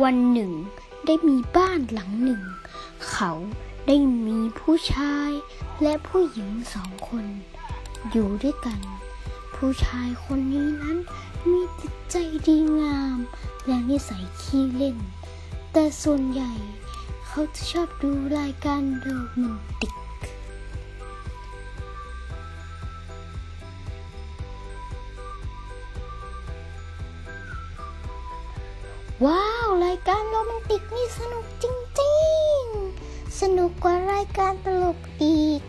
วันหนึ่ง ได้มีบ้านหลังหนึ่ง เขาได้มีผู้ชายและผู้หญิงสองคน อยู่ด้วยกัน ผู้ชายคนนี้นั้นมีจิตใจดีงาม และนิสัยขี้เล่น แต่ส่วนใหญ่ เขาจะชอบดูรายการโรแมนติก ว้าวรายการโรแมนติกนี่สนุกจริงๆ สนุกกว่ารายการตลกอีก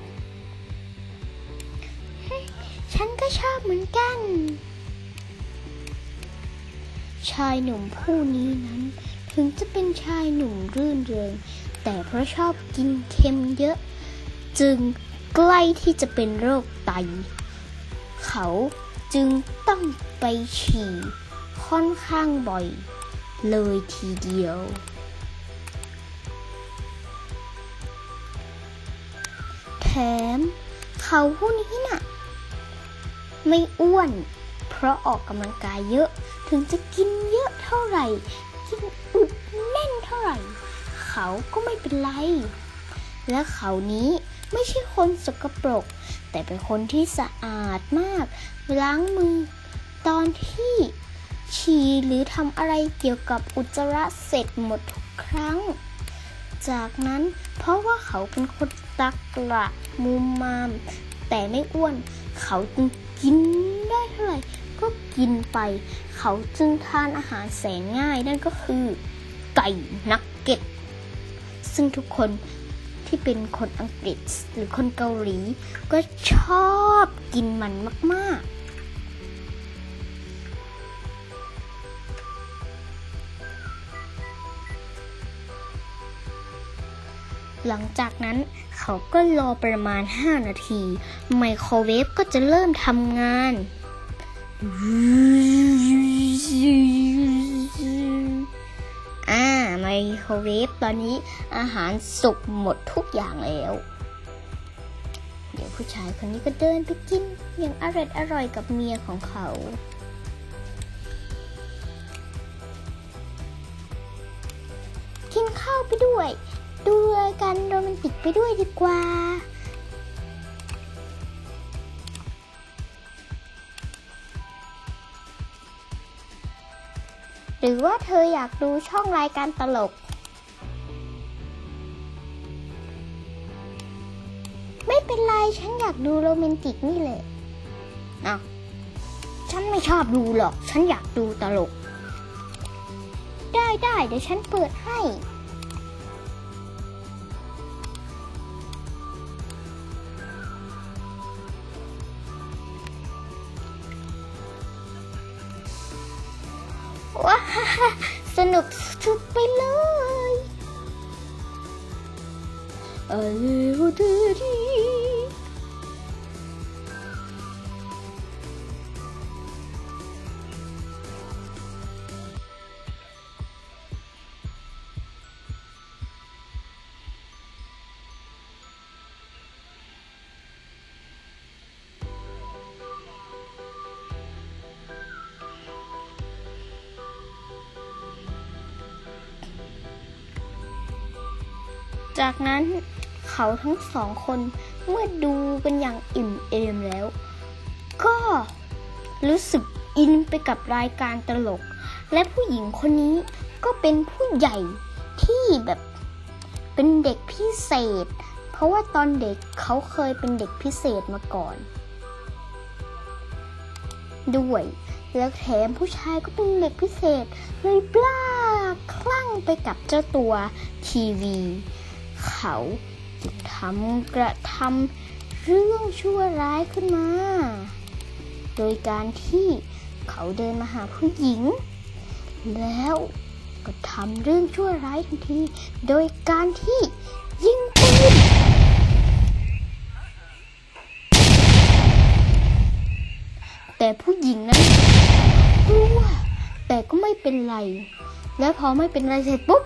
ฉันก็ชอบเหมือนกัน ชายหนุ่มผู้นี้นั้น ถึงจะเป็นชายหนุ่มรื่นเริง แต่เพราะชอบกินเค็มเยอะ จึงใกล้ที่จะเป็นโรคไต เขาจึงต้องไปฉี่ค่อนข้างบ่อย เลยทีเดียว แถมเขาผู้นี้น่ะ ไม่อ้วน เพราะออกกำลังกายเยอะ ถึงจะกินเยอะเท่าไหร่ กินอุดแน่นเท่าไหร่ เขาก็ไม่เป็นไร และเขานี้ไม่ใช่คนสกปรก แต่เป็นคนที่สะอาดมาก ล้างมือ ตอนที่ ฉี่หรือทำอะไรเกี่ยวกับอุจจาระเสร็จหมดทุกครั้ง จากนั้นเพราะว่าเขาเป็นคนตักกระมุมมาม แต่ไม่อ้วน เขาจึงกินได้เท่าไหร่ก็กินไป เขาจึงทานอาหารแสนง่ายนั่นก็คือ ไก่นักเก็ต ซึ่งทุกคนที่เป็นคนอังกฤษหรือคนเกาหลี ก็ชอบกินมันมากๆ หลังจากนั้นเขาก็รอประมาณ 5 นาที ไมโครเวฟก็จะเริ่มทำงาน อ่า ไมโครเวฟตอนนี้อาหารสุกหมดทุกอย่างแล้ว เดี๋ยวผู้ชายคนนี้ก็เดินไปกิน อย่างอร่อยอร่อยกับเมียของเขากินข้าวไปด้วย ดูรายการโรแมนติกไปด้วยดีกว่า หรือว่าเธออยากดูช่องรายการตลก ไม่เป็นไรฉันอยากดูโรแมนติกนี่แหละอ้าฉันไม่ชอบดูหรอก ฉันอยากดูตลก ได้ได้เดี๋ยวฉันเปิดให้ สนุกสุดไปเลยอเล จากนั้นเขาทั้งสองคนเมื่อดูกันอย่างอิ่มเอมแล้ว ก็รู้สึกอินไปกับรายการตลก และผู้หญิงคนนี้ก็เป็นผู้ใหญ่ที่แบบเป็นเด็กพิเศษ เพราะว่าตอนเด็กเขาเคยเป็นเด็กพิเศษมาก่อน ด้วยแล้วแถมผู้ชายก็เป็นเด็กพิเศษ เลยปล้าคลั่งไปกับเจ้าตัวทีวี เขาจึงทำกระทำเรื่องชั่วร้ายขึ้นมา โดยการที่เขาเดินมาหาผู้หญิง แล้วก็ทำเรื่องชั่วร้ายทันที โดยการที่ยิงปืนแต่ผู้หญิงนั้นกลัวแต่ก็ไม่เป็นไร แล้วพอไม่เป็นไรเสร็จปุ๊บ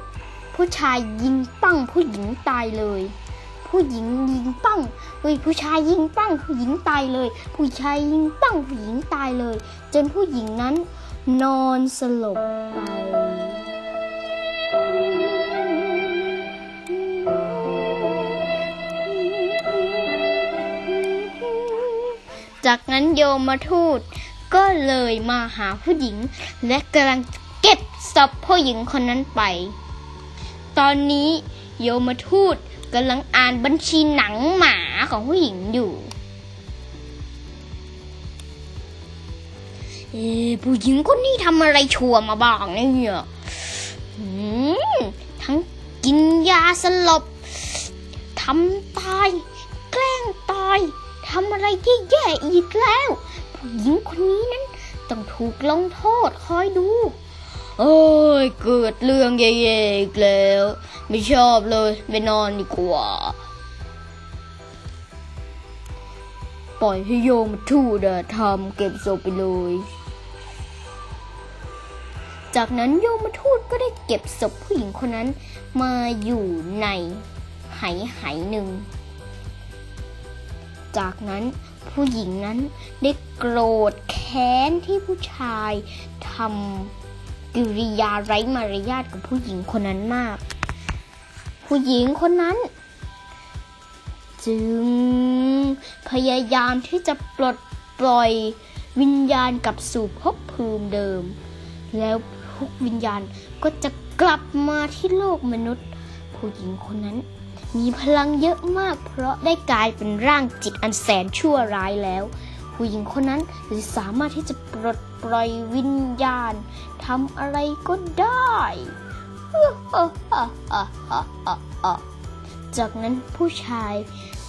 ผู้ชายยิงปั้งผู้หญิงตายเลย ผู้หญิงยิงปั้งเฮ้ยผู้ชายยิงปั้งผู้หญิงตายเลย ผู้ชายยิงปั้งผู้หญิงตายเลย จนผู้หญิงนั้นนอนสลบไปจากนั้นโยมาทูตก็เลยมาหาผู้หญิง และกำลังเก็บศพผู้หญิงคนนั้นไป ตอนนี้โยมทูตกำลังอ่านบัญชีหนังหมาของผู้หญิงอยู่ เอผู้หญิงคนนี้ทำอะไรชั่วมาบ้างเนี่ยทั้งกินยาสลบทำตาย แกล้งตายทำอะไรแย่ๆอีกแล้ว ผู้หญิงคนนี้นั้นต้องถูกลงโทษคอยดู เอ้ยเกิดเรื่องแย่ๆอีกแล้ว ไม่ชอบเลยไปนอนดีกว่า ปล่อยให้โยมทูตอะทำเก็บศพไปเลย จากนั้นโยมทูตก็ได้เก็บศพผู้หญิงคนนั้นมาอยู่ในไหไหหนึ่ง จากนั้นผู้หญิงนั้นได้โกรธแค้นที่ผู้ชายทำ กิริยาไร้มารยาทกับผู้หญิงคนนั้นมาก ผู้หญิงคนนั้น จึงพยายามที่จะปลดปล่อยวิญญาณกลับสู่ภพภูมิเดิม แล้วทุกวิญญาณก็จะกลับมาที่โลกมนุษย์ ผู้หญิงคนนั้น มีพลังเยอะมากเพราะได้กลายเป็นร่างจิตอันแสนชั่วร้ายแล้ว ผู้หญิงคนนั้นเลยสามารถที่จะปลดปล่อยวิญญาณทำอะไรก็ได้จากนั้นผู้ชาย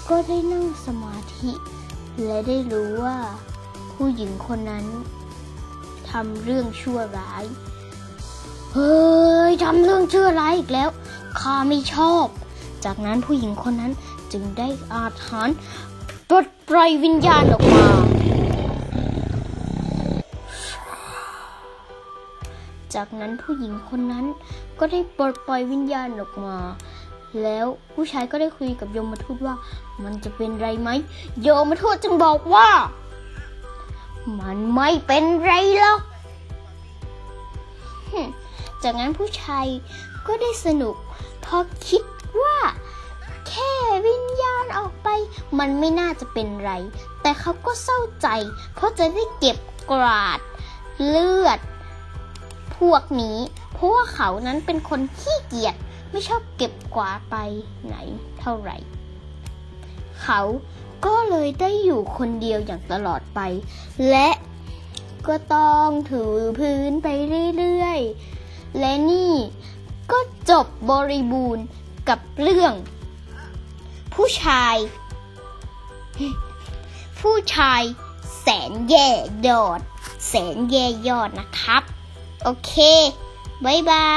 ก็ได้นั่งสมาธิ และได้รู้ว่า ผู้หญิงคนนั้นทำเรื่องชั่วร้าย เฮ้ยทำเรื่องชั่วร้ายอีกแล้วข้าไม่ชอบ จากนั้นผู้หญิงคนนั้นจึงได้อาถรรพ์ ปลดปล่อยวิญญาณออกมา จากนั้นผู้หญิงคนนั้นก็ได้ปลดปล่อยวิญญาณออกมา แล้วผู้ชายก็ได้คุยกับโยมทูตว่า มันจะเป็นไรไหมโยมทูตจึงบอกว่า มันไม่เป็นไรหรอกจากนั้นผู้ชายก็ได้สนุกเพราะคิดว่า มันไม่น่าจะเป็นไร แต่เขาก็เศร้าใจ เพราะจะได้เก็บกราด เลือด พวกนี้เพราะว่าเขานั้นเป็นคนขี้เกียจไม่ชอบเก็บกวาดไปไหนเท่าไหร่ เขาก็เลยได้อยู่คนเดียวอย่างตลอดไป และก็ต้องถือพื้นไปเรื่อยๆ และนี่ก็จบบริบูรณ์กับเรื่อง ผู้ชาย ผู้ชายแสนแย่ยอด แสนแย่ยอดนะครับ โอเค บ๊ายบา